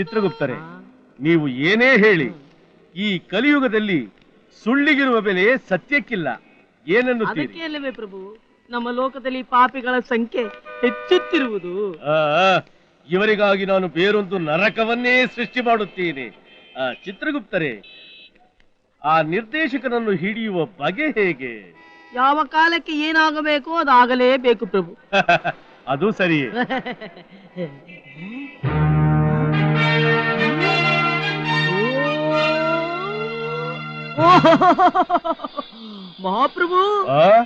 ಚಿತ್ರಗುಪ್ತರೆ ನೀವು ಏನೇ ಹೇಳಿ ಈ ಕಲಿಯುಗದಲ್ಲಿ ಸುಳ್ಳಿಗಿರುವ ಬೆಲೆ ಸತ್ಯಕ್ಕಿಲ್ಲ. ಏನನ್ನು ಪ್ರಭು ನಮ್ಮ ಲೋಕದಲ್ಲಿ ಪಾಪಿಗಳ ಸಂಖ್ಯೆ ಹೆಚ್ಚುತ್ತಿರುವುದು. ಇವರಿಗಾಗಿ ನಾನು ಬೇರೊಂದು ನರಕವನ್ನೇ ಸೃಷ್ಟಿ ಮಾಡುತ್ತೇನೆ. ಆ, ಚಿತ್ರಗುಪ್ತರೆ ಆ ನಿರ್ದೇಶಕನನ್ನು ಹಿಡಿಯುವ ಬಗೆ ಹೇಗೆ? ಯಾವ ಕಾಲಕ್ಕೆ ಏನಾಗಬೇಕೋ ಅದಾಗಲೇಬೇಕು ಪ್ರಭು. ಅದು ಸರಿಯೇ. ಮಹಾಪ್ರಭು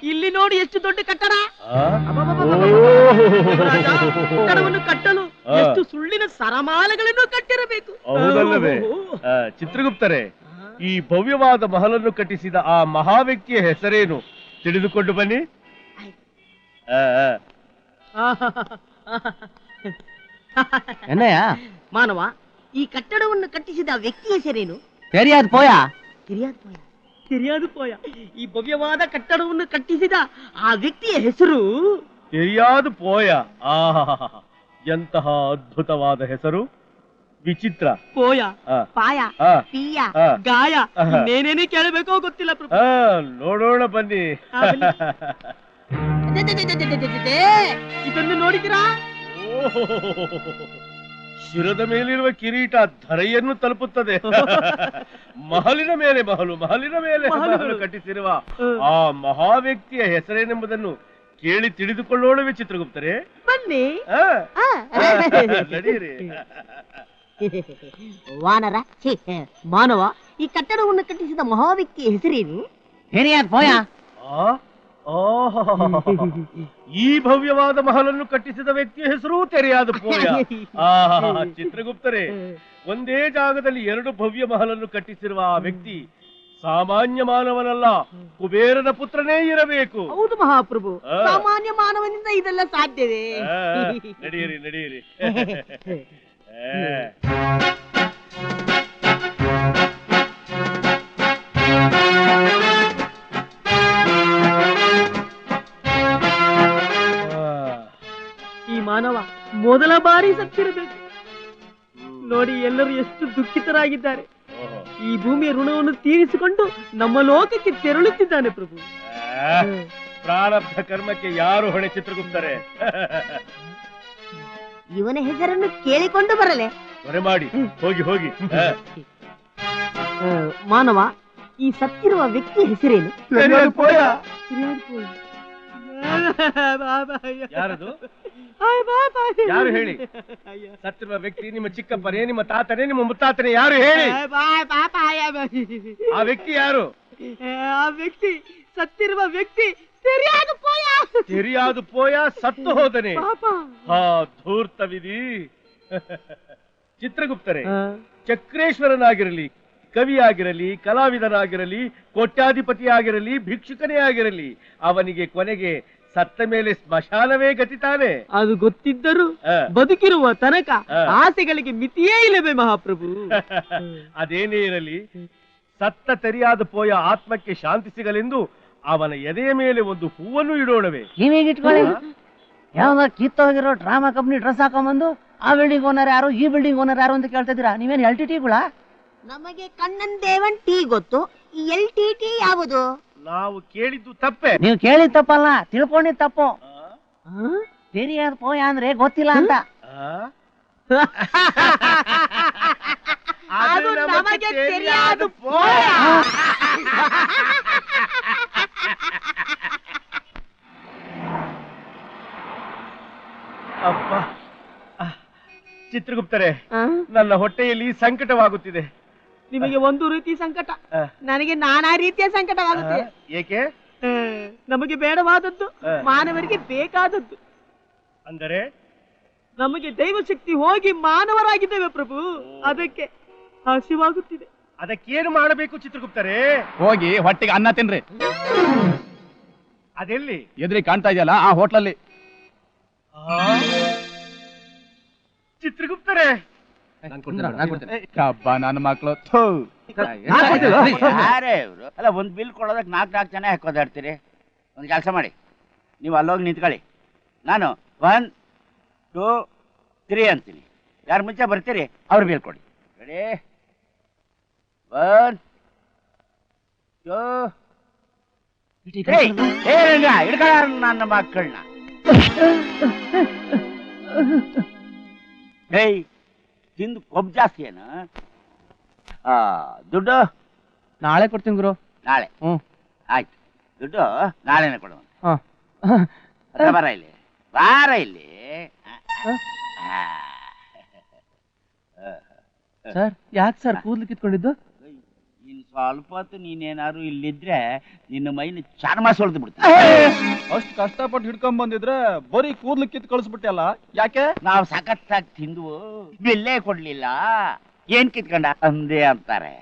ಇಲ್ಲಿ ನೋಡಿ ಎಷ್ಟು ದೊಡ್ಡ ಕಟ್ಟಡ. ಕಟ್ಟಡವನ್ನು ಕಟ್ಟಲು ಎಷ್ಟು ಸುಳ್ಳಿನ ಸರಮಾಲೆಗಳನ್ನು ಕಟ್ಟಿರಬೇಕು ಚಿತ್ರಗುಪ್ತರೆ ಈ ಭವ್ಯವಾದ ಮಹಲನ್ನು ಕಟ್ಟಿಸಿದ ಆ ಮಹಾ ವ್ಯಕ್ತಿಯ ಹೆಸರೇನು? ತಿಳಿದುಕೊಂಡು ಬನ್ನಿ. ಮಾನವ ಈ ಕಟ್ಟಡವನ್ನು ಕಟ್ಟಿಸಿದ ವ್ಯಕ್ತಿ ಹೆಸರೇನು? ಸರಿಯಾದ ಪೋಯಾ. ತಿರಿಯಾದ ಪೋಯ. ಈ ಭವ್ಯವಾದ ಕಟ್ಟಡವನ್ನು ಕಟ್ಟಿಸಿದ ಆ ವ್ಯಕ್ತಿಯ ಹೆಸರು? ಕಿರಿಯಾದು ಪೋಯ. ಆಹಾ ಎಂತಹ ಅದ್ಭುತವಾದ ಹೆಸರು. ವಿಚಿತ್ರ. ಪೋಯ ಪಾಯ ಪೀಯ. ಗಾಯ ಆಹಾ. ಕೇಳಬೇಕೋ ಗೊತ್ತಿಲ್ಲ ಪ್ರಭು. ನೋಡೋಣ ಬನ್ನಿ. ಇದನ್ನು ನೋಡಿದಿರಾ ಓಹೋ. ಶಿರದ ಮೇಲಿರುವ ಕಿರೀಟ ಧರೆಯನ್ನು ತಲುಪುತ್ತದೆ. ಮಹಲಿನ ಮೇಲೆ ಮಹಲು ಮಹಲಿನ ಮೇಲೆ ಕಟ್ಟಿಸಿರುವ ಆ ಮಹಾ ವ್ಯಕ್ತಿಯ ಹೆಸರೇನೆಂಬುದನ್ನು ಕೇಳಿ ತಿಳಿದುಕೊಳ್ಳೋಣವೇ ಚಿತ್ರಗುಪ್ತರೇ ಬನ್ನಿ. ಹಾ ವಾನರ ಮಾನವ ಈ ಕಟ್ಟಡವನ್ನು ಕಟ್ಟಿಸಿದ ಮಹಾ ವ್ಯಕ್ತಿಯ ಹೆಸರೇನು ಹೇರಿಯಾದ ಪೋಯಾ ಈ ಭವ್ಯವಾದ ಮಹಲನ್ನು ಕಟ್ಟಿಸಿದ ವ್ಯಕ್ತಿಯ ಹೆಸರು ತೆರೆಯಾದ ಪೋಯ. ಆಹಾ ಚಿತ್ರಗುಪ್ತರೆ ಒಂದೇ ಜಾಗದಲ್ಲಿ ಎರಡು ಭವ್ಯ ಮಹಲನ್ನು ಕಟ್ಟಿಸಿರುವ ಆ ವ್ಯಕ್ತಿ ಸಾಮಾನ್ಯ ಮಾನವನಲ್ಲ ಕುಬೇರನ ಪುತ್ರನೇ ಇರಬೇಕು. ಹೌದು ಮಹಾಪ್ರಭು ಸಾಮಾನ್ಯ ಮಾನವನಿಂದ ಇದೆಲ್ಲ ಸಾಧ್ಯವೇ? ನಡೆಯಿರಿ ನಡೀರಿ ಮಾನವ ಮೊದಲ ಬಾರಿ ಸತ್ತಿರಬೇಕು. ನೋಡಿ ಎಲ್ಲರೂ ಎಷ್ಟು ದುಃಖಿತರಾಗಿದ್ದಾರೆ. ಈ ಭೂಮಿಯ ಋಣವನ್ನು ತೀರಿಸಿಕೊಂಡು ನಮ್ಮ ಲೋಕಕ್ಕೆ ತೆರಳುತ್ತಿದ್ದಾನೆ ಪ್ರಭು. ಆ, ಪ್ರಾರಬ್ಧ ಕರ್ಮಕ್ಕೆ ಯಾರು ಹೊಣೆ ಚಿತ್ರಗುಪ್ತಾರೆ? ಇವನ ಹೆಸರನ್ನು ಕೇಳಿಕೊಂಡು ಬರಲೆ. ಹೊರೆ ಮಾಡಿ ಹೋಗಿ ಹೋಗಿ. ಮಾನವ ಈ ಸತ್ತಿರುವ ವ್ಯಕ್ತಿ ಹೆಸರೇನು. ಯಾರದು? ಯಾರು ಹೇಳಿ? ಸತ್ತಿರುವ ವ್ಯಕ್ತಿ ನಿಮ್ಮ ಚಿಕ್ಕಪ್ಪನೇ ನಿಮ್ಮ ತಾತನೇ ನಿಮ್ಮ ಮುತ್ತಾತನೇ ಯಾರು ಹೇಳಿ? ಆ ವ್ಯಕ್ತಿ ಯಾರು? ಆ ವ್ಯಕ್ತಿ ಸತ್ತಿರುವ ವ್ಯಕ್ತಿ ಸರಿಯಾದ ಪೋಯ. ಸತ್ತು ಹೋದನೆ. ಹಾ ಧೂರ್ತ ವಿಧಿ ಚಿತ್ರಗುಪ್ತರೆ ಚಕ್ರೇಶ್ವರನಾಗಿರಲಿ ಕವಿಯಾಗಿರಲಿ ಕಲಾವಿದನಾಗಿರಲಿ ಕೋಟ್ಯಾಧಿಪತಿಯಾಗಿರಲಿ ಭಿಕ್ಷುಕನೇ ಆಗಿರಲಿ ಅವನಿಗೆ ಕೊನೆಗೆ ಸತ್ತ ಮೇಲೆ ಸ್ಮಶಾನವೇ ಗತಿ ತಾನೆ ಅದು ಗೊತ್ತಿದ್ದರೂ. ಬದುಕಿರುವ ತನಕ ಆಸೆಗಳಿಗೆ ಮಿತಿಯೇ ಇಲ್ಲವೇ ಮಹಾಪ್ರಭು. ಅದೇನೇ ಇರಲಿ ಸತ್ತ ತೆರೆಯಾದ ಪೋಯ ಆತ್ಮಕ್ಕೆ ಶಾಂತಿ ಸಿಗಲೆಂದು ಅವನ ಎದೆಯ ಮೇಲೆ ಒಂದು ಹೂವನ್ನು ಇಡೋಣವೇ. ನೀವೀಗ ಇಟ್ಕೊಳ್ಳಿ ಯಾವಾಗ ಕಿತ್ತೋಗಿರೋ ಡ್ರಾಮಾ ಕಂಪ್ನಿ ಡ್ರೆಸ್ ಹಾಕೊಂಬಂದು ಆ ಬಿಲ್ಡಿಂಗ್ ಓನರ್ ಯಾರು ಈ ಬಿಲ್ಡಿಂಗ್ ಓನರ್ ಯಾರು ಅಂತ ಕೇಳ್ತಿದ್ದೀರಾ? ನೀವೇನು ಎಲ್ ಟಿ ಟಿಗಳ ನಮಗೆ ಕಣ್ಣನ್ ದೇವನ್ ಟೀ ಗೊತ್ತು. ಈ ಎಲ್ ಟಿ ಟಿ ಯಾವುದು? ನಾವು ಕೇಳಿದ್ದು ತಪ್ಪೆ. ನೀವು ಕೇಳಿದ ತಪ್ಪಲ್ಲ ತಿಳ್ಕೊಂಡಿದ್ ತಪ್ಪು. ಬೇರೆ ಯಾರು ಪೋಯ ಅಂದ್ರೆ ಗೊತ್ತಿಲ್ಲ ಅಂತ? ಅದು ನಮಗೆ ಪೋಯ. ಅಪ್ಪ ಚಿತ್ರಗುಪ್ತರೆ ನನ್ನ ಹೊಟ್ಟೆಯಲ್ಲಿ ಸಂಕಟವಾಗುತ್ತಿದೆ. ನಿಮಗೆ ಒಂದು ರೀತಿ ಸಂಕಟ. ನನಗೆ ನಾನಾ ರೀತಿಯ ಆ, ಸಂಕಟವಾಗುತ್ತೆ ಏಕೆ ನಮಗೆ ಬೇಡವಾದದ್ದು ಮಾನವರಿಗೆ ಬೇಕಾದದ್ದು. ಅಂದರೆ? ನಮಗೆ ದೈವ ಶಕ್ತಿ ಹೋಗಿ ಮಾನವರಾಗಿದ್ದೇವೆ ಪ್ರಭು. ಅದಕ್ಕೆ ಹಸಿವಾಗುತ್ತಿದೆ ಅದಕ್ಕೇನು ಮಾಡಬೇಕು ಚಿತ್ರಗುಪ್ತರೆ? ಹೋಗಿ ಹೊಟ್ಟೆಗೆ ಅನ್ನ ತಿನ್ರಿ. ಅದೆಲ್ಲಿ? ಎದುರಿ ಕಾಣ್ತಾ ಇದೆಯಲ್ಲ ಆ ಹೋಟ್ಲಲ್ಲಿ. ಚಿತ್ರಗುಪ್ತರೆ ಹಬ್ಬ ನನ್ನ. ಯಾರೇ ಇವ್ರು? ಅಲ್ಲ ಒಂದ್ ಬಿಲ್ ಕೊಡೋದಕ್ಕೆ ನಾಲ್ಕು ನಾಲ್ಕು ಜನ ಹಾಕೋದಾಡ್ತೀರಿ ಒಂದ್ ಕೆಲಸ ಮಾಡಿ. ನೀವು ಅಲ್ಲೋಗಿ ನಿಂತ್ಕೊಳ್ಳಿ. ನಾನು ಒನ್ ಟೂ ತ್ರೀ ಅಂತೀನಿ. ಯಾರು ಮುಂಚೆ ಬರ್ತೀರಿ ಅವ್ರು ಬೀಳ್ಕೊಡಿ ರೆಡಿ ಒನ್ ಟೂ ಏ ರಂಗ ಹಿಡ್ಕೊಳ ನನ್ನ ಮಕ್ಕಳನ್ನ. ಏಯ್ ತಿಂದು ಕೊಬ್ಬು ಜಾಸ್ತಿ ಏನು? ಆ, ದುಡ್ಡು? ನಾಳೆ ಕೊಡ್ತೀನಿ ಗುರು. ನಾಳೆ? ಹ್ಮ್ ಆಯ್ತು. ದುಡ್ಡು ನಾಳೆನೇ ಕೊಡು. ಹಾಂ. ಬರ ಇಲ್ಲಿ. ಬಾರ ಇಲ್ಲಿ. ಆ. ಸರ್ ಯಾಕೆ ಸರ್ ಕೂದ್ಲು ಕಿತ್ಕೊಂಡಿದ್ದು? ಸ್ವಲ್ಪ ಹೊತ್ತು ನೀನೇನಾದ್ರು ಇಲ್ಲಿದ್ರೆ ನಿನ್ನ ಮೈನ ಚರ್ಮ ಸೊಳ್ದು ಬಿಡ್ತೀನಿ. ಅಷ್ಟ್ ಕಷ್ಟಪಟ್ಟು ಹಿಡ್ಕೊಂಡ್ ಬಂದಿದ್ರೆ ಬರೀ ಕೂದ್ಲು ಕಿತ್ ಕಳಿಸ್ಬಿಟ್ಟಲ್ಲ ಯಾಕೆ? ನಾವು ಸಖತ್ತಾಗಿ ತಿಂದು ಬೆಲ್ಲೇ ಕೊಡ್ಲಿಲ್ಲ. ಏನ್ ಕಿತ್ಕೊಂಡ? ಅಂದೇ ಅಂತಾರೆ.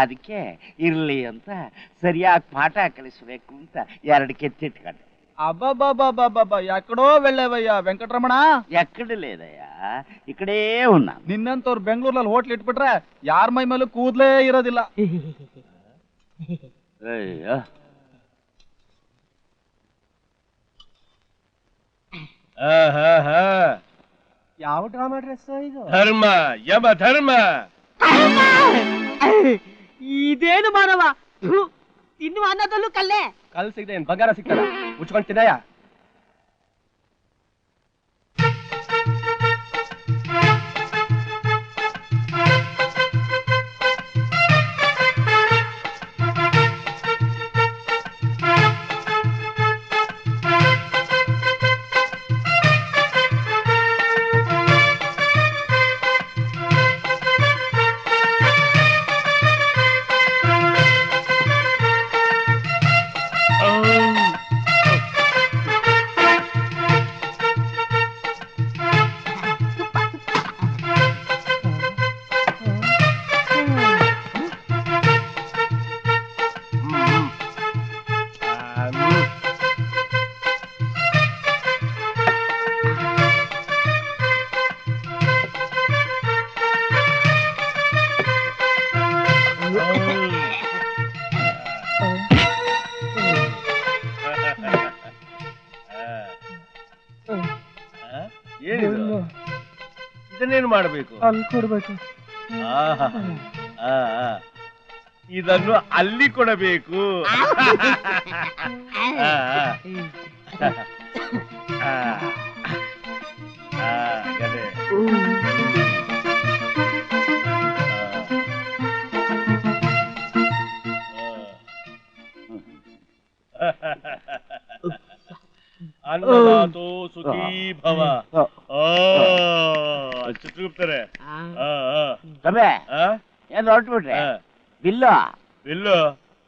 ಅದಕ್ಕೆ ಇರ್ಲಿ ಅಂತ ಸರಿಯಾಗಿ ಪಾಠ ಕಲಿಸ್ಬೇಕು ಅಂತ ಎರಡು ಕೆತ್ತಿಟ್ಕೊಂಡೆ. ಅಬ್ಬಬ್ಬಬ್ಬಬ್ಬಬ್ಬ ಯಾಕಡೋ ಬೆಳ್ಳೆವಯ್ಯ ವೆಂಕಟರಮಣ? ಎಕ್ಕಡಲೇದಯ್ಯ? ಈ ಕಡೆ ಉನ್ನ ನಿನ್ನಂತವ್ರು ಬೆಂಗಳೂರಲ್ಲಿ ಹೋಟ್ಲ್ ಇಟ್ಬಿಟ್ರೆ ಯಾರ ಮೈ ಮೇಲೂ ಕೂದ್ಲೇ ಇರೋದಿಲ್ಲ. ಅಯ್ಯೋ. ಆಹಾಹಾ. ಯಾವ ಡ್ರಾಮಾ ಡ್ರೆಸ್ ಇದು? ಧರ್ಮ ಯಮ ಧರ್ಮ! ಇದೇನು ಮಾನವ? ಥು, ತಿನ್ನುವ ಅನ್ನದಲ್ಲೂ ಕಲ್ಲೆ. ಕಲ್ ಸಿಗದೆ ಏನ್ ಬಂಗಾರ ಸಿಗ್ತಾರ ಮುಚ್ಕೊಂಡ್ ತಿನ್ನಯ್ಯ ಇದನ್ನೇನು ಮಾಡಬೇಕು ಅಲ್ಲಿ ಕೊಡ್ಬೇಕು ಆಹಾ. ಆ, ಆ. ಇದನ್ನು ಅಲ್ಲಿ ಕೊಡಬೇಕು ಆ, ಆ. ಆ. ಆ, ಗದೆ. ಆ. ಅನ್ನದಾತೋ ಸುಖೀ ಭವ ಆ, ಚಿತ್ರಗುಪ್ತರೆ ಆ, ಆ, ತಬೆ ಆ, ಏನ್ ಹೊರಟ್ಬಿಟ್ರೆ ಬಿಲ್ಲ ಬಿಲ್ಲ. ಬಿಲ್ಲು?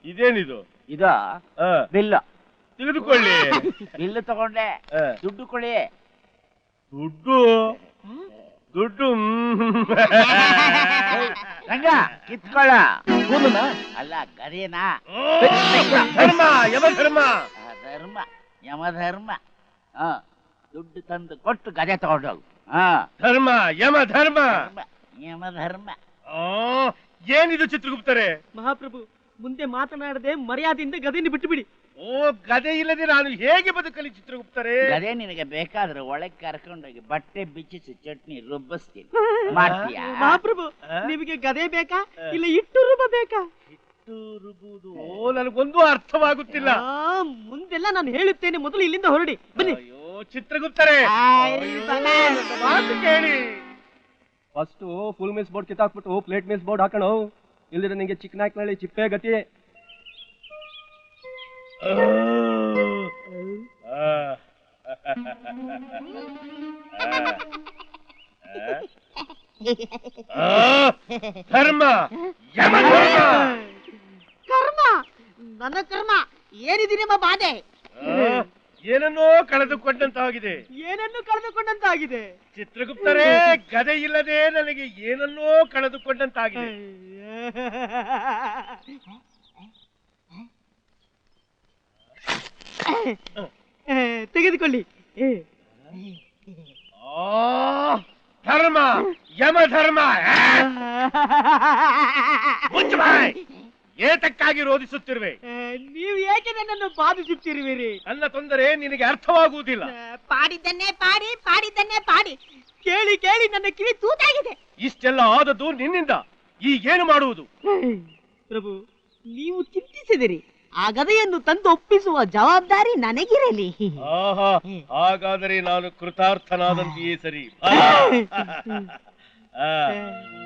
ಇದೇನಿದು? ಇದು ಹ. ಬಿಲ್ಲು. ತೆಗೆದುಕೊಳ್ಳಿ. ಬಿಲ್ಲು ತಗೊಂಡೆ. ಆ, ದುಡ್ಡು ಕೊಡಿ. ದುಡ್ಡು? ದುಡ್ಡು. ರಂಗ ಕಿತ್ಕೊಳ್ಳ. ಅಲ್ಲ ಗದೇನ ಧರ್ಮ ಯಮಧರ್ಮ. ಧರ್ಮ ಧರ್ಮ ಯಮಧರ್ಮ. ಹ ದುಡ್ಡು ತಂದು ಕೊಟ್ಟು ಗದೆ ತಗೊಂಡೋಗು ಹಾ. ಧರ್ಮ ಯಮ ಧರ್ಮ ಯಮ ಧರ್ಮ ಏನಿದು ಚಿತ್ರಗುಪ್ತರೆ? ಮಹಾಪ್ರಭು ಮುಂದೆ ಮಾತನಾಡದೆ ಮರ್ಯಾದೆಯಿಂದ ಗದೆಯನ್ನು ಬಿಟ್ಟು ಬಿಡಿ ಓ ಗದೆ ಇಲ್ಲದೆ ನಾನು ಹೇಗೆ ಬದುಕಲಿ ಚಿತ್ರಗುಪ್ತರೆ? ಗದೆ ನಿನಗೆ ಬೇಕಾದ್ರೆ ಒಳಗೆ ಕರ್ಕೊಂಡೋಗಿ ಬಟ್ಟೆ ಬಿಚ್ಚಿಸಿ ಚಟ್ನಿ ರುಬ್ಬಿಸ್ತೀನಿ. ಮಾಡ್ತೀಯಾ? ಮಹಾಪ್ರಭು ನಿಮಗೆ ಗದೆ ಬೇಕಾ? ಇಲ್ಲ ಇಟ್ಟು ರುಬ್ಬ ಬೇಕಾ? ಇಟ್ಟು ರುಬ್ಬುವುದು ಓ ನನಗೊಂದು ಅರ್ಥವಾಗುತ್ತಿಲ್ಲ. ಆ, ಮುಂದೆಲ್ಲ ನಾನು ಹೇಳುತ್ತೇನೆ ಮೊದಲು ಇಲ್ಲಿಂದ ಹೊರಡಿ. ಬನ್ನಿ. ಅಯ್ಯೋ ಚಿತ್ರಗುಪ್ತರೆ. ಮಾತು ಕೇಳಿ. ಫಸ್ಟ್ ಫುಲ್ ಮಿಲ್ಸ್ ಬೋರ್ಡ್ ಕಿತ್ತಾಕ್ಬಿಟ್ಟು ಪ್ಲೇಟ್ ಮಿಲ್ಸ್ ಬೋರ್ಡ್ ಹಾಕೋಣ ಇಲ್ದಿದ್ರೆ ನಿಂಗೆ ಚಿಕ್ಕನಾಕ್ನಳ್ಳಿ ಚಿಪ್ಪೆ ಗತಿ. ಕರ್ಮ ಕರ್ಮ. ನನ್ನ ಕರ್ಮ. ಏನಿದೆ ನಿಮ್ಮ ಬಾಧೆ? ಏನನ್ನೋ ಕಳೆದುಕೊಂಡಂತಾಗಿದೆ. ಏನನ್ನು ಕಳೆದುಕೊಂಡಂತಾಗಿದೆ. ಚಿತ್ರಗುಪ್ತರೇ ಗದೆ ಇಲ್ಲದೆ ನನಗೆ ಏನನ್ನೋ ಕಳೆದುಕೊಂಡಂತಾಗಿದೆ. ತೆಗೆದುಕೊಳ್ಳಿ. ಧರ್ಮ ಯಮ ಧರ್ಮ. ಏತಕ್ಕಾಗಿ ರೋಧಿಸುತ್ತಿರುವೆ? ನೀವು ಏಕೆ ನನ್ನನ್ನು ಬಾಧಿಸುತ್ತಿರುವಿರಿ? ನನ್ನ ತೊಂದರೆ ನಿನಗೆ ಅರ್ಥವಾಗುವುದಿಲ್ಲ. ಪಾಡಿದ್ದನ್ನೇ ಪಾಡಿ ಪಾಡಿದ್ದನ್ನೇ ಪಾಡಿ. ಕೇಳಿ ಕೇಳಿ ನನ್ನ ಕಿವಿ ತೂತಾಗಿದೆ. ಇಷ್ಟೆಲ್ಲ ಆದದ್ದು ನಿನ್ನಿಂದ. ಈಗೇನು ಮಾಡುವುದು? ಪ್ರಭು ನೀವು ಚಿಂತಿಸಿದಿರಿ. ಆ ಗದೆಯನ್ನು ತಂದು ಒಪ್ಪಿಸುವ ಜವಾಬ್ದಾರಿ ನನಗಿರಲಿ. ಆಹಾ ಹಾಗಾದರೆ ನಾನು ಕೃತಾರ್ಥನಾದಂತೆಯೇ ಸರಿ.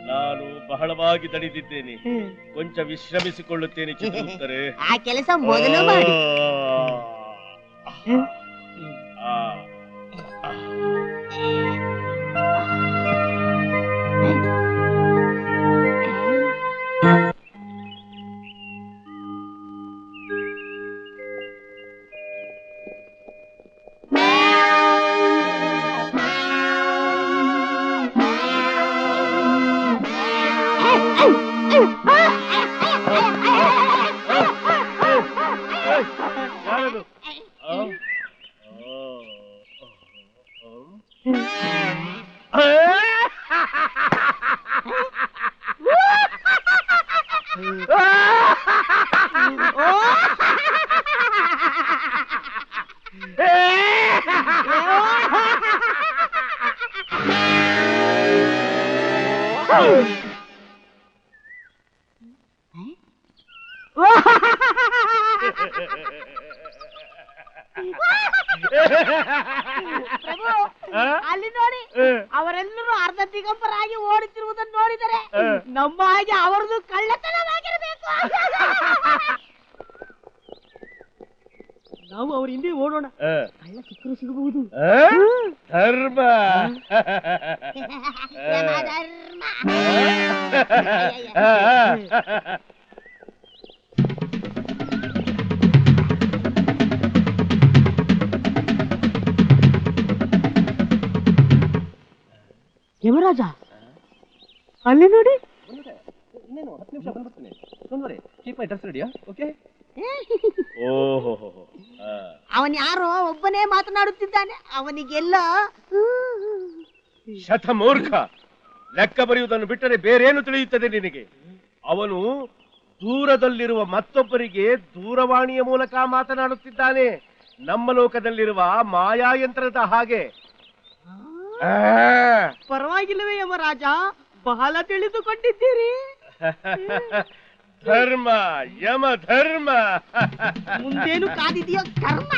ನಾನು ಬಹಳವಾಗಿ ದಣಿದಿದ್ದೇನೆ. ಕೊಂಚ ವಿಶ್ರಮಿಸಿಕೊಳ್ಳುತ್ತೇನೆ ಚಿತ್ರಗುಪ್ತರೆ. ಆ ಕೆಲಸ ಮೊದಲು ಮಾಡಿ. ಆ? ಆ. ಯಮರಾಜ ಅಲ್ಲಿ ನೋಡಿ. ಓಹೋ ಆ. ಅವನ್ ಯಾರೋ ಒಬ್ಬನೇ ಮಾತನಾಡುತ್ತಿದ್ದಾನೆ ಅವನಿಗೆಲ್ಲ ಶತಮೂರ್ಖ. ಲೆಕ್ಕ ಬರೆಯುವುದನ್ನು ಬಿಟ್ಟರೆ ಬೇರೇನು ತಿಳಿಯುತ್ತದೆ ನಿನಗೆ? ಅವನು ದೂರದಲ್ಲಿರುವ ಮತ್ತೊಬ್ಬರಿಗೆ ದೂರವಾಣಿಯ ಮೂಲಕ ಮಾತನಾಡುತ್ತಿದ್ದಾನೆ. ನಮ್ಮ ಲೋಕದಲ್ಲಿರುವ ಮಾಯಾಯಂತ್ರದ ಹಾಗೆ. ಪರವಾಗಿಲ್ಲವೇ ಯಮ ರಾಜ ಬಹಳ ತಿಳಿದುಕೊಂಡಿದ್ದೀರಿ. ಧರ್ಮ ಯಮ ಧರ್ಮ. ಮುಂದೇನು ಕಾದಿದೆಯೋ ಕರ್ಮ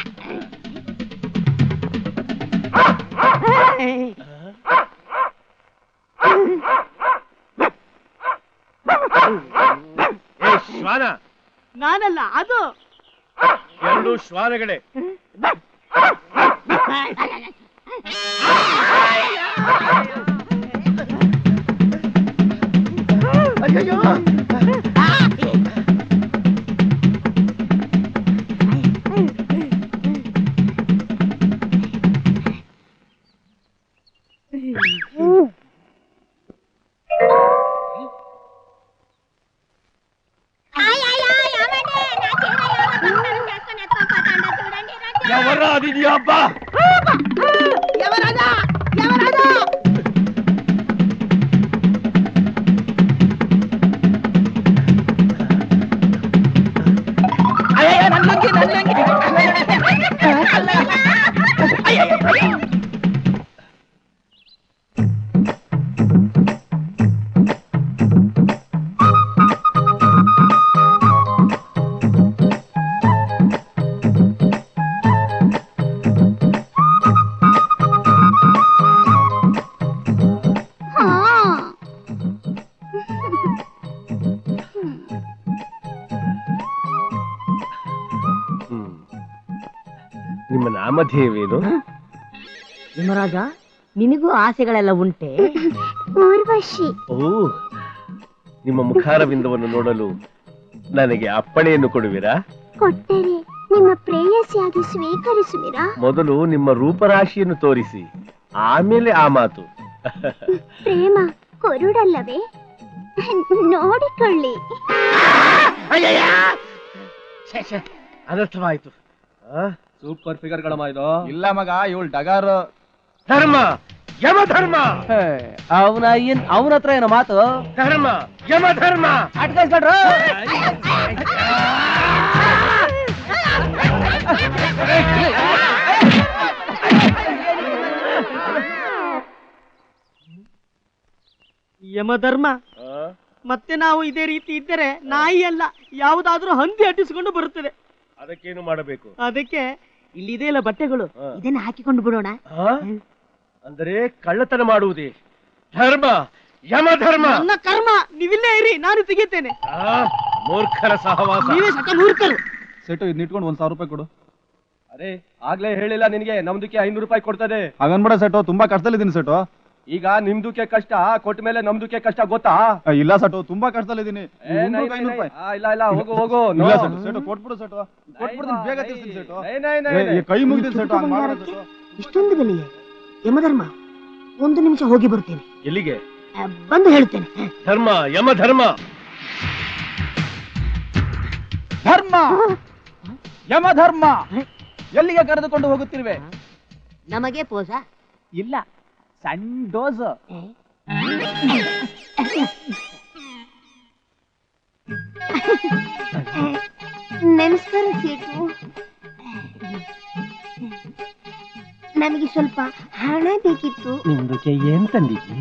ಶ್ವಾನ ನಾನಲ್ಲ ಅದು. ಎರಡು ಶ್ವಾನಗಳೇ. ಅಯ್ಯೋ ನಿಮ್ಮ ಇದು ಯಮರಾಜ ನಿನಗೂ ಆಸೆಗಳೆಲ್ಲ ಉಂಟೆ? ಊರ್ವಶಿ. ಓ ನಿಮ್ಮ ಮುಖಾರವಿಂದವನ್ನು ನೋಡಲು ನನಗೆ ಅಪ್ಪಣೆಯನ್ನು ಕೊಡುವಿರಾ? ಕೊಟ್ಟರೆ ನಿಮ್ಮ ಪ್ರೇಯಸಿಯಾಗಿ ಸ್ವೀಕರಿಸುವಿರಾ? ಮೊದಲು ನಿಮ್ಮ ರೂಪರಾಶಿಯನ್ನು ತೋರಿಸಿ ಆಮೇಲೆ ಆ ಮಾತು. ಪ್ರೇಮ ಕೊರುಡಲ್ಲವೇ? ನೋಡಿಕೊಳ್ಳಿ. ಅನರ್ಥವಾಯಿತು ಆ? ಸೂಪರ್ ಫಿಗರ್ ಗಳಮ್ಮ ಇದು. ಇಲ್ಲ ಮಗ ಇವಳು ಡಗಾರ್. ಧರ್ಮ ಯಮಧರ್ಮ. ಅವನ ಏನ್ ಅವನ ಹತ್ರ ಏನೋ ಮಾತು? ಧರ್ಮ ಯಮ ಯಮಧರ್ಮ. ಯಮ ಯಮಧರ್ಮ ಮತ್ತೆ ನಾವು ಇದೇ ರೀತಿ ಇದ್ದರೆ ನಾಯಿ ಅಲ್ಲ ಯಾವುದಾದ್ರೂ ಹಂದಿ ಅಟ್ಟಿಸಿಕೊಂಡು ಬರುತ್ತದೆ. ಅದಕ್ಕೇನು ಮಾಡಬೇಕು? ಅದಕ್ಕೆ ಇಲ್ಲಿದೆ ಇಲ್ಲ ಬಟ್ಟೆಗಳು. ಇದನ್ನ ಹಾಕಿಕೊಂಡು ಬಿಡೋಣ. ಅಂದ್ರೆ ಅಂದರೆ ಕಳ್ಳತನ ಮಾಡುವುದೇ? ಧರ್ಮ ಯಮಧರ್ಮ. ನನ್ನ ಕರ್ಮ ನೀವಿಲ್ಲೇ ಇರಿ ನಾನು ತೆಗಿತೇನೆ ಆ, ಮೂರ್ಖರ ಸಹವಾಸ. ನೀವೇ ಸಕ ಮೂರ್ಖರು. ಸೆಟು ಇದನ್ನ ಇಟ್ಕೊಂಡು ಒಂದ್ ಸಾವಿರ ರೂಪಾಯಿ ಕೊಡು. ಅರೆ ಆಗ್ಲೇ ಹೇಳಿಲ್ಲ ನಿನಗೆ ನಮ್ದಕ್ಕೆ ಐನೂರು ರೂಪಾಯಿ ಕೊಡ್ತದೆ. ಹಾಗನ್ಬೇಡ ಸೆಟೋ ತುಂಬಾ ಕಷ್ಟದಲ್ಲಿದ್ದೀನಿ ಸೇಟು. ಈಗ ನಿಮ್ದಕ್ಕೆ ಕಷ್ಟ ಕೊಟ್ಟ ಮೇಲೆ ನಮ್ದುಕ್ಕೆ ಕಷ್ಟ ಗೊತ್ತಾ? ಇಲ್ಲ ಸಟು ತುಂಬಾ ಕಷ್ಟದಲ್ಲಿದ್ದೀನಿ. ಏ, ನೈ, ನೈ, ಐನೂರು ನೈ. ರೂಪಾಯಿ ಇಲ್ಲ ಇಲ್ಲ ಹೋಗು ಹೋಗು ಇಲ್ಲ. ಸೇಟು ಸೇಟು ಕೊಟ್ಬಿಡು ಸಟು. ಕೊಟ್ಬಿಡ್ತೀನಿ ಬೇಗ ತೀರ್ಸ್ತೀನಿ ಸೇಟು. ಕೈ ಮುಗಿದಿಲ್ಲ ಸಟು ಇಷ್ಟೊಂದು ಬೆಲೆಯೇ ಯಮಧರ್ಮ ಒಂದು ನಿಮಿಷ ಹೋಗಿ ಬರ್ತೇನೆ. ಎಲ್ಲಿಗೆ? ಬಂದು ಹೇಳ್ತೇನೆ. ಧರ್ಮ ಯಮಧರ್ಮ ಧರ್ಮ. ಯಮ ಧರ್ಮ! ಎಲ್ಲಿಗೆ ಕರೆದುಕೊಂಡು ಹೋಗುತ್ತಿರುವೆ? ನಮಗೆ ಪೋಸ ಇಲ್ಲ. ಸಣ್ಣ ಡೋಸ್ ನಮಸ್ಕಾರ ಸೀಟು ನಮಗೆ ಸ್ವಲ್ಪ ಹಣ ಬೇಕಿತ್ತು. ನಿಮ್ದಕ್ಕೆ ಏನ್ ತಂದಿದ್ವಿ?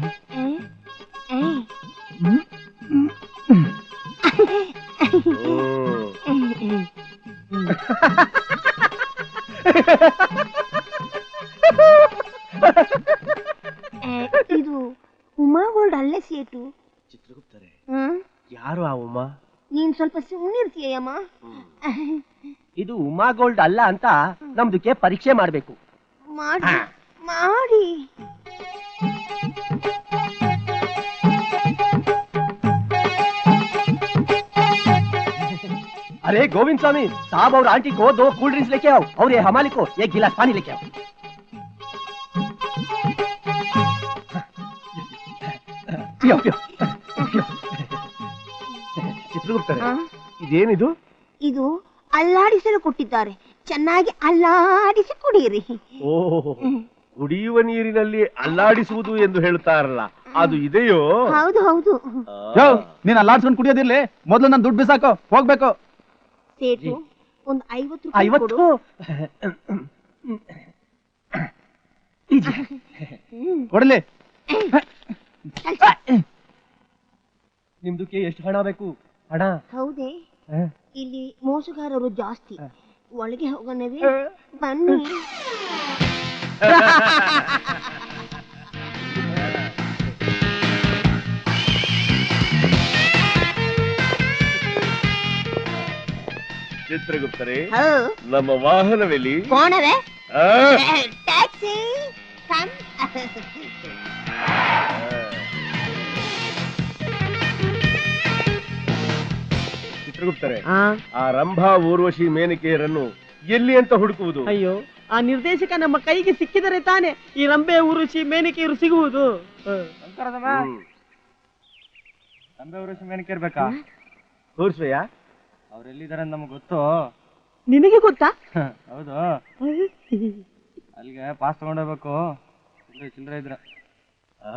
ಗೋಲ್ಡ್ ಅಲ್ಲ ಅಂತ ನಮ್ದಕ್ಕೆ ಪರೀಕ್ಷೆ ಮಾಡ್ಬೇಕು ಮಾಡಿ ಮಾಡಿ अरे गोविंद स्वामी साहब और आंटी को दो कोल्ड ड्रिंक्स लेके आओ और ये हमाली को एक गिलास पानी लेके आओ पियो, पियो, पियो। ಚಿತ್ರಗುಪ್ತರೆ ಆ? ಇದೇನಿದು ಇದು ಅಲ್ಲಾಡಿಸಲು ಕೊಟ್ಟಿದ್ದಾರೆ. ಚೆನ್ನಾಗಿ ಅಲ್ಲಾಡಿಸಿ ಕುಡಿಯಿರಿ ಓ ಕುಡಿಯುವ ನೀರಿನಲ್ಲಿ ಅಲ್ಲಾಡಿಸುವುದು ಎಂದು ಹೇಳ್ತಾರಲ್ಲ ಅದು ಇದೆಯೋ? ಹೌದು ಹೌದು. ಯೋ ನೀನ್ ಅಲ್ಲಾಡ್ಸ್ಕೊಂಡು ಕುಡಿಯೋದಿರ್ಲಿ. ಮೊದ್ಲು ನನ್ ದುಡ್ಡು ಬಿಸಾಕೋ ಹೋಗ್ಬೇಕು. ಸೇಟು ಒಂದು ಐವತ್ತು ರೂಪಾಯಿ ಐವತ್ತು? ಕೊಡು. ಕೊಡ್ಲಿ. ನಿಮ್ದಕ್ಕೆ ಎಷ್ಟು ಹಣ ಬೇಕು? ಹಣ? ಹೌದೇ. ಇಲ್ಲಿ ಮೋಸಗಾರರು ಜಾಸ್ತಿ ಒಳಗೆ ಹೋಗೋಣವೇ ಬನ್ನಿ ಚಿತ್ರಗುಪ್ತರೇ ನಮ್ಮ ವಾಹನವೆಲ್ಲಿ ಕೋಣವೇ? ಟ್ಯಾಕ್ಸಿ ಚಿತ್ರಗುಪ್ತರೆ ಆ, ರಂಭಾ ಊರ್ವಶಿ ಮೇನಿಕೆಯರನ್ನು ಎಲ್ಲಿ ಅಂತ ಹುಡುಕುವುದು? ಅಯ್ಯೋ ಆ ನಿರ್ದೇಶಕ ನಮ್ಮ ಕೈಗೆ ಸಿಕ್ಕಿದರೆ ತಾನೆ ಈ ರಂಬೆ ಊರ್ವಶಿ ಮೇನಿಕೆಯರು ಸಿಗುವುದು? ಅವ್ರೆಲ್ಲಿದ್ದಾರೆ ಹ್ಮ್. ಮೇನಕ್ಕೆ ಇರ್ಬೇಕಾ ತೋರ್ಸುವೆಯ ಅವ್ರು ಎಲ್ಲಿದ್ದಾರೆ ನಮ್ಗೆ ಗೊತ್ತು? ನಿನಗೆ ಗೊತ್ತಾ? ಹೌದು. ಅಲ್ಲಿಗೆ ಪಾಸ್ ತಗೊಂಡೋಗ್ಬೇಕು ಚಿಲ್ಲರೆ ಇದ್ರ. ಇದ್ರೆ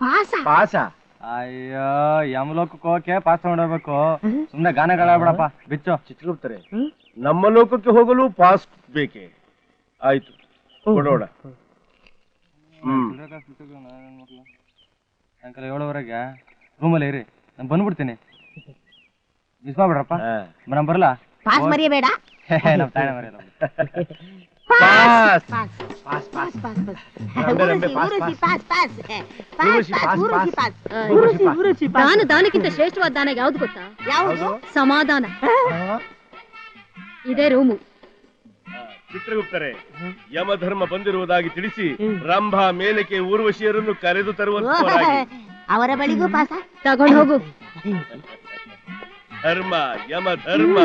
ಪಾಸ? ಪಾಸ? ಅಯ್ಯೋ ಯಮಲೋಕಕ್ಕೆ ಹೋಗಕ್ಕೆ ಪಾಸ್ ಮಾಡಬೇಕು. ಸುಮ್ನೆ ಗಾನಗಳಾಗ್ಬಿಡಪ್ಪ ಬಿಚ್ಚು. ಚಿತ್ರಗುಪ್ತರೆ ನಮ್ಮ ಲೋಕಕ್ಕೆ ಹೋಗಲು ಪಾಸ್ ಬೇಕೆ? ಆಯ್ತು. ಕೊಡೋಣ. ಹ್ಮ್ ಸಾಯಂಕಾಲ ಏಳುವರೆಗೆ ರೂಮಲ್ಲಿ ಇರಿ. ನಾನು ಬಂದ್ಬಿಡ್ತೀನಿ. ಮಿಸ್ ಮಾಡ್ಬಿಡ್ರಪ್ಪ. ನಾನು ಬರಲ್ಲ? ಪಾಸ್ ಮರಿಯಬೇಡ. ನಮ್ಮ ತಾಳೆ ಮರೆಯಲ್ಲ ಪಾಸ್ ಪಾಸ್ ಪಾಸ್ ಪಾಸ್. ದಾನ ದಾನಕ್ಕಿಂತ ಶ್ರೇಷ್ಠವಾದ ದಾನ ಯಾವ್ದು ಗೊತ್ತಾ? ಯಾವುದು? ಸಮಾಧಾನ. ಇದೇ ರೂಮು. ಚಿತ್ರಗುಪ್ತರೆ ಯಮಧರ್ಮ ಬಂದಿರುವುದಾಗಿ ತಿಳಿಸಿ ರಂಭ ಮೇಲಕ್ಕೆ ಊರ್ವಶಿಯರನ್ನು ಕರೆದು ತರುವಂತವರಾಗಿ. ಅವರ ಬಳಿಗೂ ಪಾಸ? ತಗೊಂಡು ಹೋಗು. ಧರ್ಮ ಯಮ ಧರ್ಮ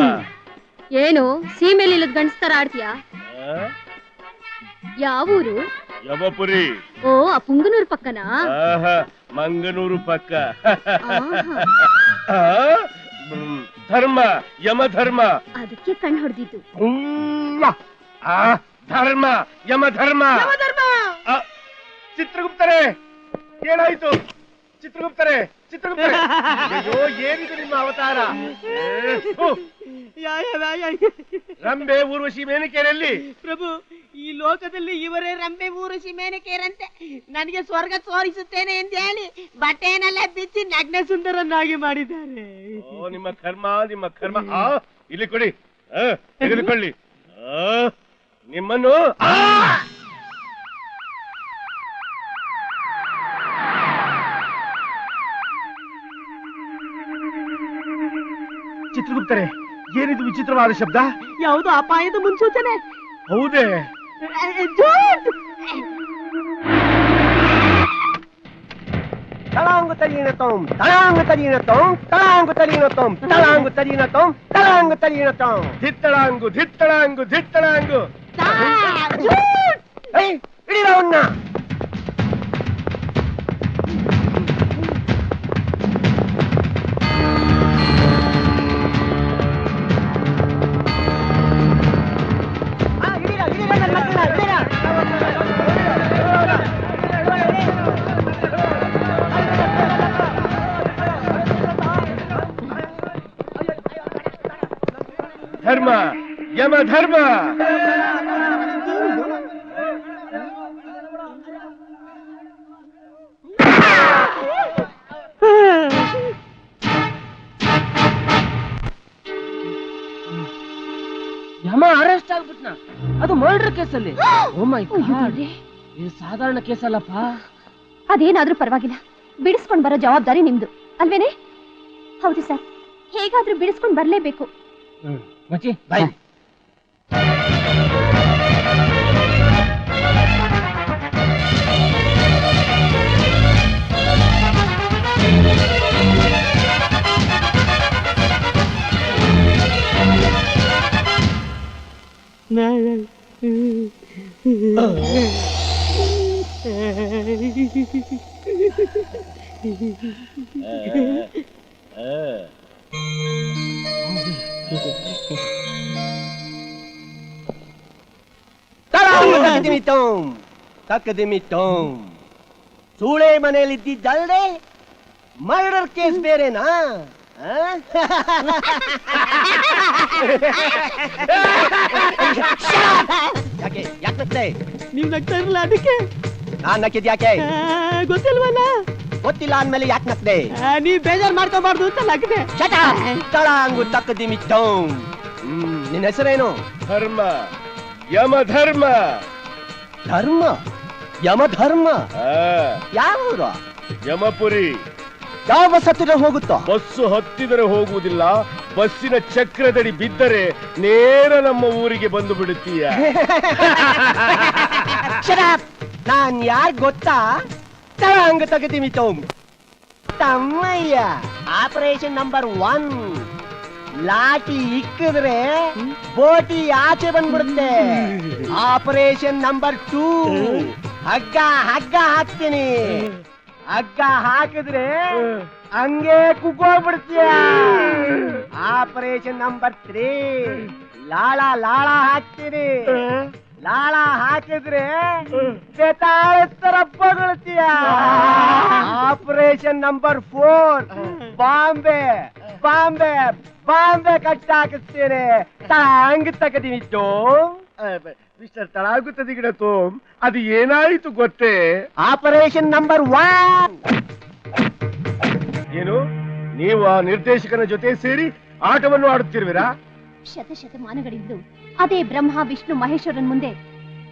ಏನು ಸೀಮೆಲಿ ಇಲ್ಲದ ಗಂಡಸ್ತರ ಆಡ್ತೀಯಾ? ಆ? ಯಾವ ಊರು ಯಮಪುರಿ ಓ ಆ ಪುಂಗನೂರ್ ಪಕ್ಕನಾ ಆಹಾ ಮಂಗನೂರು ಪಕ್ಕ ಆಹಾ, ಆ? ಹ್ಮ್. ಧರ್ಮ ಯಮ ಧರ್ಮ ಅದಕ್ಕೆ ಕಣ್ಣು ಹೊಡೆದಿದ್ದು ಹುವ್ವ. ಆ, ಧರ್ಮ ಯಮ ಧರ್ಮ ಆ, ಚಿತ್ರಗುಪ್ತರೇ ಏನಾಯ್ತು ಚಿತ್ರಗುಪ್ತರೇ ಚಿತ್ರಗುಪ್ತರೆ. ಅಯ್ಯೋ ಏನಿದು ನಿಮ್ಮ ಅವತಾರ? ಥು. ರಂಬೆ ಊರ್ವಶಿ ಮೇನಿಕೆರೆಯಲ್ಲಿ. ಪ್ರಭು ಈ ಲೋಕದಲ್ಲಿ ಇವರೇ ರಂಬೆ ಊರ್ವಶಿ ಮೇನಕೇರಂತೆ. ನನಗೆ ಸ್ವರ್ಗ ತೋರಿಸುತ್ತೇನೆ ಅಂತ ಹೇಳಿ ಬಟ್ಟೆನೆಲ್ಲ ಬಿಚ್ಚಿ ನಗ್ನ ಸುಂದರನ್ನಾಗಿ ಮಾಡಿದ್ದಾರೆ. ಓ ನಿಮ್ಮ ಕರ್ಮ ನಿಮ್ಮ ಕರ್ಮ. ಆ ಇಲ್ಲಿ ಕೊಡಿ. ಆ, ತೆಗೆದುಕೊಳ್ಳಿ. ಆ, ನಿಮ್ಮನ್ನು ಆ! ಚಿತ್ರಗುಪ್ತರೆ ಏನಿದು ವಿಚಿತ್ರವಾದ ಶಬ್ದ? ಯಾವುದು ಅಪಾಯದ ಮುನ್ಸೂಚನೆ? ಹೌದೇ! ತಳಾಂಗು ತಳಾಂಗು ತಲೀನತೋಂ ತಳಾಂಗು ತಲೀನತೋಂ ತಳಾಂಗು ತಲೀನತೋಂ ತಳಾಂಗು ತಲೀನತೋಂ ಧಿತ್ತಳಾಂಗು ಧಿತ್ತಳಾಂಗು ಧಿತ್ತಳಾಂಗು. ತಾ, ಜೂಟ್! ಏಯ್ ಹಿಡಿದ ಅವನ್ನ ಧರ್ಮ. ಯಮ ಅರೆಸ್ಟ್ ಆಗ್ಬಿಟ್ನ? ಅದು ಮರ್ಡರ್ ಕೇಸಲ್ಲಿ ಓ ಮೈ ಗಾಡ್ ಇದು ಸಾಧಾರಣ ಕೇಸಲ್ಲಪ್ಪ ಅದೇನಾದ್ರೂ ಪರವಾಗಿಲ್ಲ. ಬಿಡಿಸ್ಕೊಂಡ್ ಬರೋ ಜವಾಬ್ದಾರಿ ನಿಮ್ದು. ಅಲ್ವೇನೆ? ಹೌದು ಸರ್. ಹೇಗಾದ್ರೂ ಬಿಡಿಸ್ಕೊಂಡ್ ಬರ್ಲೇಬೇಕು. ಮಚ್ಚಿ ಬಾಯ್ Ờ. Ờ. ờ. ờ. ờ. ತಕ್ಕದಿಮಿತೋಂ ತಕ್ಕದಿಮಿತೋಂ ಸೂಳೆ ಮನೆಯಲ್ಲಿದ್ದಿದ್ದಲ್ದೆ ಮರ್ಡರ್ ಕೇಸ್ ಬೇರೆನಾ? ಯಾಕೆ ಯಾಕೆ ನಗ್ತೆ ನೀವ್ ನಗ್ತಾ ಇರಲ್ಲ ಅದಕ್ಕೆ? ನಾನ್ ನಕ್ಕಿದ್ ಯಾಕೆ? ಗೊತ್ತಿಲ್ವಲ್ಲ? ಗೊತ್ತಿಲ್ಲ ಅಂದ್ಮೇಲೆ ಯಾಕೆ ಆ, ನೀವ್ ಬೇಜಾರ್ ಮಾಡ್ಕೋಬಾರ್ದು ಅಂತ ನಗ್ದೆ ತಳಾಂಗು ತಕ್ಕದಿಮಿತೋಂ ಹ್ಮ್ ನಿನ್ನ ಹೆಸರೇನು? ಧರ್ಮ ಯಮ ಧರ್ಮ? ಯಮಧರ್ಮ? ಯಮ ಆ, ಯಾವ ಊರು ಯಮಪುರಿ. ಯಾವ ಸತ್ತಿರ ಹೋಗುತ್ತ? ಬಸ್ಸು ಹತ್ತಿದರೆ ಹೋಗುವುದಿಲ್ಲ. ಬಸ್ಸಿನ ಚಕ್ರದಡಿ ಬಿದ್ದರೆ ನೇರ ನಮ್ಮ ಊರಿಗೆ ಬಂದು ಬಿಡುತ್ತೀಯ. ನಾನ್ ಯಾರ್ ಗೊತ್ತಾ? ತಳಂಗ ತಗದಿಮಿತೋಂ ತಮ್ಮಯ್ಯ. ಆಪರೇಷನ್ ನಂಬರ್ ಒನ್ ಲಾಠಿ ಇಕ್ಕಿದ್ರೆ ಬೋಟಿ ಆಚೆ ಬಂದ್ಬಿಡುತ್ತೆ. Operation number two. ಹಗ್ಗ ಹಗ್ಗ ಹಾಕ್ತೀನಿ. ಹಗ್ಗ ಹಾಕಿದ್ರೆ ಹಂಗೆ ಕುಕ್ಕೋಗ್ಬಿಡ್ತೀಯ ಆಪರೇಷನ್ ನಂಬರ್ ತ್ರೀ. ಲಾಳ ಲಾಳ ಹಾಕ್ತೀನಿ. ಲಾಳ ಹಾಕಿದ್ರೆ ಬಗಳ್ತೀಯ operation number four. Bombay Bombay. Bombay ಕಷ್ಟ ಹಾಕಿಸ್ತೇನೆ ತಳಂಗ ತಗದೀನಿ ಟೋಮ್ ಮಿಸ್ಟರ್ ತಳಾಗುತ್ತದೆ ಗಿಡ ತೋಮ್ ಅದು ಏನಾಯಿತು ಗೊತ್ತೇ? ಆಪರೇಷನ್ ನಂಬರ್ ಒನ್ ಏನು? ನೀವು ಆ ನಿರ್ದೇಶಕನ ಜೊತೆ ಸೇರಿ ಆಟವನ್ನು ಆಡುತ್ತಿರುವಿರಾ? ಶತಶತಮಾನಗಳಿದ್ದು ಅದೇ ಬ್ರಹ್ಮ ವಿಷ್ಣು ಮಹೇಶ್ವರನ್ ಮುಂದೆ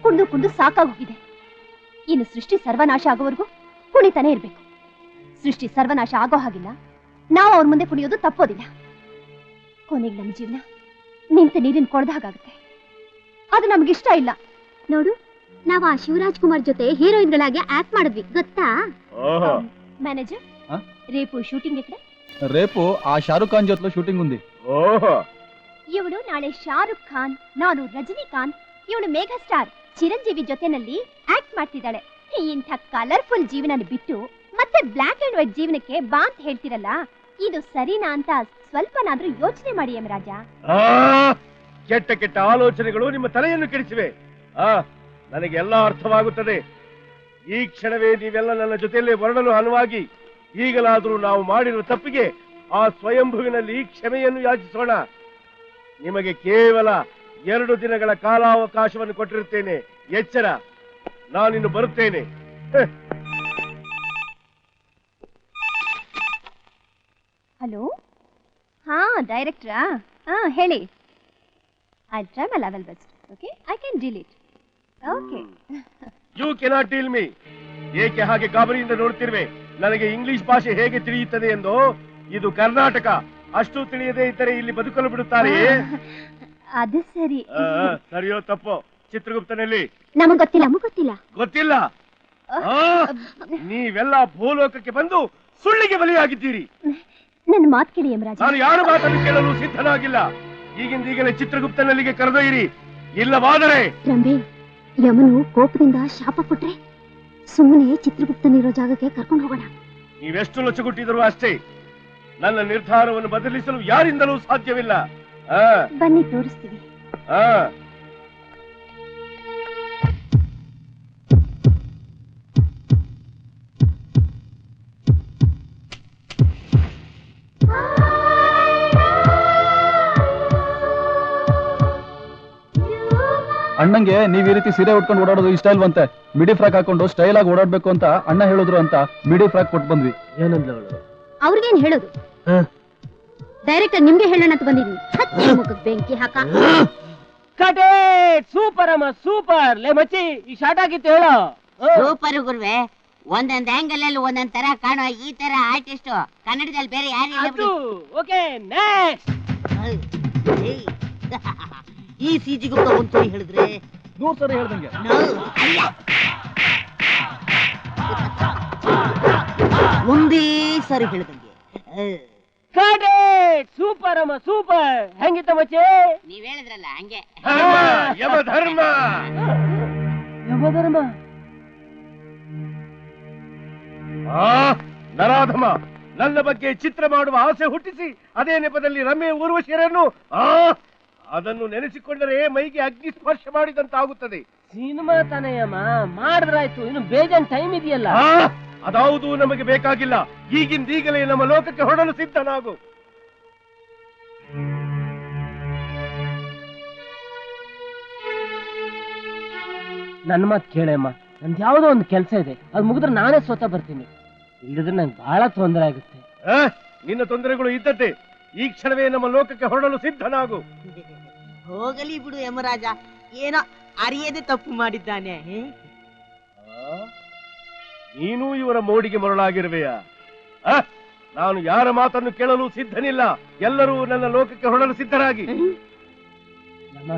ಕುಂದು ಕುಂದು ಸಾಕಾಗೋಗಿದೆ. ಇನ್ನು ಸೃಷ್ಟಿ ಸರ್ವನಾಶ ಆಗೋವರೆಗೂ ಕುಣಿತಾನೆ ಇರಬೇಕು. ಸೃಷ್ಟಿ ಸರ್ವನಾಶ ಆಗೋ ಹಾಗಿಲ್ಲ. ನಾವು ಅವ್ರ ಮುಂದೆ ಕುಣಿಯೋದು ತಪ್ಪೋದಿಲ್ಲ. ಕೊನೆಗೆ ನಮ್ಮ ಜೀವನ ನಿಂತ ನೀರಿನ ಕೊಡ್ದ ಹಾಗಾಗುತ್ತೆ. ಅದು ಇಷ್ಟ ಇಲ್ಲ. ನೋಡು ನಾವ್ ಆ ಶಿವರಾಜ್ ಕುಮಾರ್ ಜೊತೆ ಹೀರೋಯಿನ್ಗಳಾಗಿ ಆಕ್ಟ್ ಮಾಡಿದ್ವಿ ಗೊತ್ತಾ? ಮ್ಯಾನೇಜರ್ ರೇಪು ಶೂಟಿಂಗ್ ఎక్కడ ರೇಪು ಆ ಶಾರುಖ್ ಖಾನ್ ಜೊತೆ ಶೂಟಿಂಗ್ ಉಂದಿ. ಇವಳು ನಾಳೆ ಶಾರುಖ್ ಖಾನ್ ನಾನು ರಜನಿಕಾಂತ್ ಇವಳು ಮೇಘಾ ಸ್ಟಾರ್ ಚಿರಂಜೀವಿ ಜೊತೆನಲ್ಲಿ ಆಕ್ಟ್ ಮಾಡ್ತಿದ್ದಾಳೆ. ಇಂಥ ಕಲರ್ಫುಲ್ ಜೀವನ ಬಿಟ್ಟು ಮತ್ತೆ ಬ್ಲಾಕ್ ಅಂಡ್ ವೈಟ್ ಜೀವನಕ್ಕೆ ಬಾ ಅಂತ ಹೇಳ್ತಿರಲ್ಲ? ಇದು ಸರಿನಾ ಅಂತ ಸ್ವಲ್ಪನಾದ್ರೂ ಯೋಚನೆ ಮಾಡಿ ಯಮರಾಜ. ಆ, ಕೆಟ್ಟ ಕೆಟ್ಟ ಆಲೋಚನೆಗಳು ನಿಮ್ಮ ತಲೆಯನ್ನು ಕೆಡಿಸಿವೆ. ಆ ನನಗೆಲ್ಲ ಅರ್ಥವಾಗುತ್ತದೆ. ಈ ಕ್ಷಣವೇ ನೀವೆಲ್ಲ ನನ್ನ ಜೊತೆಯಲ್ಲೇ ಹೊರಡಲು ಅನುವಾಗಿ ಈಗಲಾದರೂ ನಾವು ಮಾಡಿರುವ ತಪ್ಪಿಗೆ ಆ ಸ್ವಯಂಭುವಿನಲ್ಲಿ ಕ್ಷಮೆಯನ್ನು ಯಾಚಿಸೋಣ. ನಿಮಗೆ ಕೇವಲ ಎರಡು ದಿನಗಳ ಕಾಲಾವಕಾಶವನ್ನು ಕೊಟ್ಟಿರುತ್ತೇನೆ. ಎಚ್ಚರ ನಾನಿನ್ನು ಬರುತ್ತೇನೆ. ಹಲೋ? ಹಾ ಡೈರೆಕ್ಟ್ರಾ ಹಾ ಹೇಳಿ. I try my level best okay I can deal it okay you cannot tell me ಏಕೆ ಹಾಗೆ ಗಾಬರಿಯಿಂದ ನೋಡ್ತಿರುವೆ? ನನಗೆ ಇಂಗ್ಲಿಷ್ ಭಾಷೆ ಹೇಗೆ ತಿಳಿಯುತ್ತದೆ ಎಂದು? ಇದು ಕರ್ನಾಟಕ. ಅಷ್ಟು ತಿಳಿಯದೇ ಇದ್ದರೆ ಇಲ್ಲಿ ಬದುಕಲು ಬಿಡುತ್ತಾರೆ. ಅದು ಸರಿ. ಸರಿಯೋ ತಪ್ಪೋ? ಚಿತ್ರಗುಪ್ತನಲ್ಲಿ? ನಮಗ್ ಗೊತ್ತಿಲ್ಲ ನಮಗ್ ಗೊತ್ತಿಲ್ಲ. ಗೊತ್ತಿಲ್ಲ? ಆ, ನೀವೆಲ್ಲ ಭೂಲೋಕಕ್ಕೆ ಬಂದು ಸುಳ್ಳಿಗೆ ಬಲಿಯಾಗಿದ್ದೀರಿ. ನನ್ನ ಮಾತು ಕೇಳಿ ಯಮರಾಜ. ನಾನು ಯಾರ ಮಾತನ್ನು ಕೇಳಲು ಸಿದ್ಧನಾಗಿಲ್ಲ? ಈಗಿಂದೀಗಲೇ ಚಿತ್ರಗುಪ್ತನಲ್ಲಿಗೆ ಕರೆದೊಯ್ಯಿರಿ. ಇಲ್ಲವಾದರೆ ರಂಭೆ ಯಮನು ಕೋಪದಿಂದ ಶಾಪ ಕೊಟ್ರೆ ಸುಮ್ಮನೆ ಚಿತ್ರಗುಪ್ತನಿರೋ ಜಾಗಕ್ಕೆ ಕರ್ಕೊಂಡು ಹೋಗೋಣ. ನೀವೆಷ್ಟು ಲೊಚ್ಚಗುಟ್ಟಿದರೂ ಅಷ್ಟೇ. ನನ್ನ ನಿರ್ಧಾರವನ್ನು ಬದಲಿಸಲು ಯಾರಿಂದಲೂ ಸಾಧ್ಯವಿಲ್ಲ. ಬನ್ನಿ ತೋರಿಸ್ತೀವಿ. ಆ. ಅಣ್ಣಂಗೆ ನೀವ್ ಈ ರೀತಿ ಸೀರೆ ಉಟ್ಕೊಂಡು ಓಡಾಡೋದು ಇಷ್ಟ ಇಲ್ವಂತೆ? ಮಿಡಿ ಫ್ರಾಕ್ ಹಾಕೊಂಡು ಸ್ಟೈಲ್ ಆಗಿ ಓಡಾಡ್ಬೇಕು ಅಂತ ಅಣ್ಣ ಹೇಳಿದ್ರು ಅಂತ ಮಿಡಿ ಫ್ರಾಕ್ ಕೊಟ್ಟು ಬಂದ್ವಿ. ಅವ್ರಿಗೇನ್ ಹೇಳೋದು? ಡೈರೆಕ್ಟ್ ನಿಮ್ಗೆ ಹೇಳೋಣ ಅಂತ ಬಂದಿದ್ದೀನಿ. ಮುಖಕ್ಕೆ ಬೆಂಕಿ ಹಾಕ. ಕಟೇ ಸೂಪರ್ ಅಮ್ಮ ಸೂಪರ್ ಲೇ ಮಚ್ಚಿ ಈ ಶಾರ್ಟ್ ಆಗಿತ್ತು ಹೇಳು. ಸೂಪರ್ ಗುರುವೆ ಒಂದೊಂದ್ ಆಂಗಲ್ ಅಲ್ಲಿ ಒಂದೊಂದ್ ತರ ಕಾಣೋ ಈ ತರ ಆರ್ಟಿಸ್ಟ್ ಕನ್ನಡದಲ್ಲಿ ಬೇರೆ ಯಾರು ಇಲ್ಲ ಬಿಡಿ. ಓಕೆ ನೆಕ್ಸ್ಟ್ ಈ ಸಿಜಿ ಗುಪ್ತ ಒಂದ್ ಸರಿ ಹೇಳಿದ್ರೆ ನೂರ್ ಸರಿ ಹೇಳ್ದಂಗೆ. ಒಂದೇ ಸಾರಿ ಹೇಳ್ದಂಗೆ. ಸೂಪರ್ ಅಮ್ಮ ಸೂಪರ್. ಹೆಂಗಿತ್ತ ಮಚ್ಚೆ? ನೀವ್ ಹೇಳಿದ್ರಲ್ಲ ಹಂಗೆ. ಧರ್ಮ ಯಮಧರ್ಮ ಯಮಧರ್ಮ ಆ, ನರಾಧಮ ನನ್ನ ಬಗ್ಗೆ ಚಿತ್ರ ಮಾಡುವ ಆಸೆ ಹುಟ್ಟಿಸಿ ಅದೇ ನೆಪದಲ್ಲಿ ರಮ್ಯ ಊರ್ವಶಿರನ್ನು ಆ ಅದನ್ನು ನೆನೆಸಿಕೊಂಡರೆ ಮೈಗೆ ಅಗ್ನಿ ಸ್ಪರ್ಶ ಮಾಡಿದಂತಾಗುತ್ತದೆ. ಸಿನಿಮಾ ತಾನೆಯಮ್ಮ ಮಾಡಿದ್ರಾಯ್ತು. ಇನ್ನು ಬೇಜಾನ್ ಟೈಮ್ ಇದೆಯಲ್ಲ? ಅದಾವುದು ನಮಗೆ ಬೇಕಾಗಿಲ್ಲ. ಈಗಿಂದೀಗಲೇ ನಮ್ಮ ಲೋಕಕ್ಕೆ ಹೊರಡಲು ಸಿದ್ಧನಾಗು. ನನ್ನ ಮಾತು ಕೇಳಮ್ಮ. ನಂದು ಯಾವುದೋ ಒಂದು ಕೆಲಸ ಇದೆ. ಅದು ಮುಗಿದ್ರೆ ನಾನೇ ಸ್ವತಃ ಬರ್ತೀನಿ. ಇಲ್ಲದ್ರೆ ನಂಗೆ ಬಹಳ ತೊಂದರೆ ಆಗುತ್ತೆ. ನಿನ್ನ ತೊಂದರೆಗಳು ಇದ್ದದ್ದೇ. ಈ ಕ್ಷಣವೇ ನಮ್ಮ ಲೋಕಕ್ಕೆ ಹೊರಡಲು ಸಿದ್ಧನಾಗು. ಹೋಗಲಿ ಬಿಡು ಯಮರಾಜ. ಏನೋ ಅರಿಯದೆ ತಪ್ಪು ಮಾಡಿದ್ದಾನೆ ನೀನು ಆ, ನೀನೂ ಇವರ ಮೋಡಿಗೆ ಮರಳಾಗಿರುವೆಯ? ಆ, ನಾನು ಯಾರ ಮಾತನ್ನು ಕೇಳಲು ಸಿದ್ಧನಿಲ್ಲ. ಎಲ್ಲರೂ ನನ್ನ ಲೋಕಕ್ಕೆ ಹೊರಡಲು ಸಿದ್ಧರಾಗಿ. ಅಮ್ಮ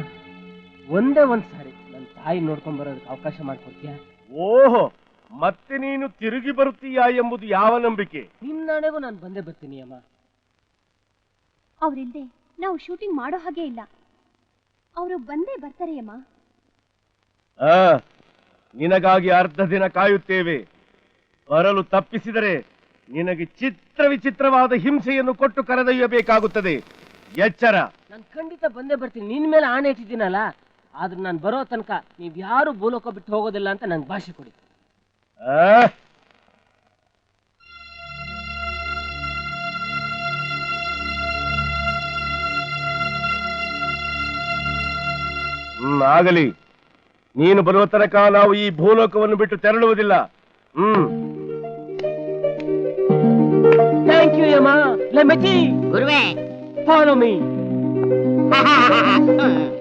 ಒಂದೇ ಒಂದ್ ಸಾರಿ ನನ್ನ ತಾಯಿ ನೋಡ್ಕೊಂಡ್ ಬರೋದಕ್ಕೆ ಅವಕಾಶ ಮಾಡ್ಕೊಡ್ತೀಯ? ಓಹೋ ಮತ್ತೆ ನೀನು ತಿರುಗಿ ಬರುತ್ತೀಯಾ ಎಂಬುದು ಯಾವ ನಂಬಿಕೆ? ನಿನ್ನೆಗೂ ನಾನು ಬಂದೇ ಬರ್ತೀನಿ ಅಮ್ಮ. ಅವ್ರಿಲ್ದೆ ನಾವು ಶೂಟಿಂಗ್ ಮಾಡೋ ಹಾಗೆ ಇಲ್ಲ. ಅವರು ಬಂದೇ ಬರ್ತಾರೆ ಅಮ್ಮ ಆ ನಿನಗಾಗಿ ಅರ್ಧ ದಿನ ಕಾಯುತ್ತೇವೆ. ಬರಲು ತಪ್ಪಿಸಿದರೆ ನಿನಗೆ ಚಿತ್ರ ವಿಚಿತ್ರವಾದ ಹಿಂಸೆಯನ್ನು ಕೊಟ್ಟು ಕರೆದೊಯ್ಯಬೇಕಾಗುತ್ತದೆ. ಎಚ್ಚರ. ನಾನು ಖಂಡಿತ ಬಂದೇ ಬರ್ತೀನಿ. ನಿನ್ ಮೇಲೆ ಆಣೆ ಇಟ್ಟಿದ್ದೀನಲ್ಲ ಆದ್ರೆ ನಾನು ಬರೋ ತನಕ ನೀವ್ ಯಾರು ಭೂಲೋಕ ಬಿಟ್ಟು ಹೋಗೋದಿಲ್ಲ ಅಂತ ನಂಗೆ ಭಾಷೆ ಕೊಡಿ. ಆ? ಹ್ಮ್ ಆಗಲಿ. ನೀನು ಬರುವ ತನಕ ನಾವು ಈ ಭೂಲೋಕವನ್ನು ಬಿಟ್ಟು ತೆರಳುವುದಿಲ್ಲ. ಹ್ಮ್. ಥ್ಯಾಂಕ್ ಯು ಯಮ್ಮ ಲೆ ಗುರುವೆ. Follow me hmm.